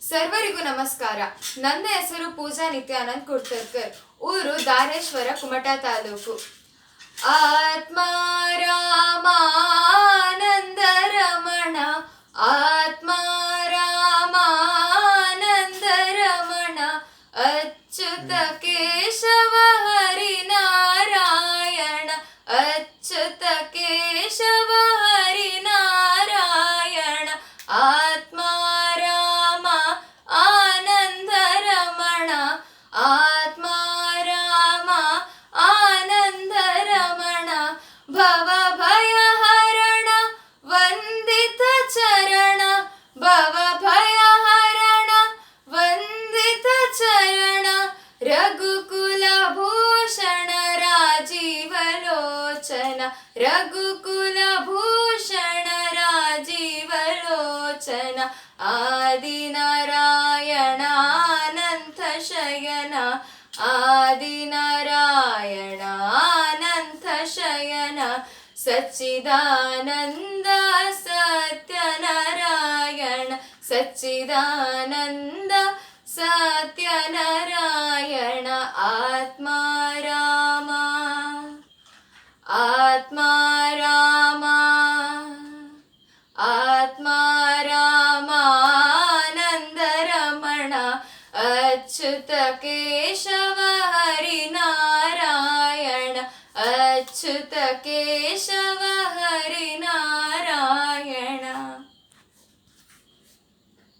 ಸರ್ವರಿಗೂ ನಮಸ್ಕಾರ. ನನ್ನ ಹೆಸರು ಪೂಜಾ ನಿತ್ಯಾನಂದ್ ಕುರ್ತರ್ಕರ್, ಊರು ದಾರೇಶ್ವರ, ಕುಮಟಾ ತಾಲೂಕು. ಆತ್ಮಾರಾಮಾನಂದ ರಮಣ ಆತ್ಮಾರಾಮಾನಂದ ರಮಣ ಅಚ್ಯುತ ಕೇಶವ ಹರಿನಾರಾಯಣ, ಅಚ್ಯುತ ಕೇಶವ आत्मा राम आनन्दरमण भवभयहरण वन्दितचरण भवभयहरण वन्दितचरण रघुकुलभूषण राजीवलोचन रघुकुलभूषण राजीवलोचन आदिनारायणा ശയന ആദിനാരായണ ആനന്ദ ശയന സച്ചിദാനന്ദ സത്യനാരായണ സച്ചിദാനന്ദ സത്യനാരായണ ആത്മാരാമ ആത്മാ अच्युत केशव हरि नारायण अच्युत केशव हरि नारायण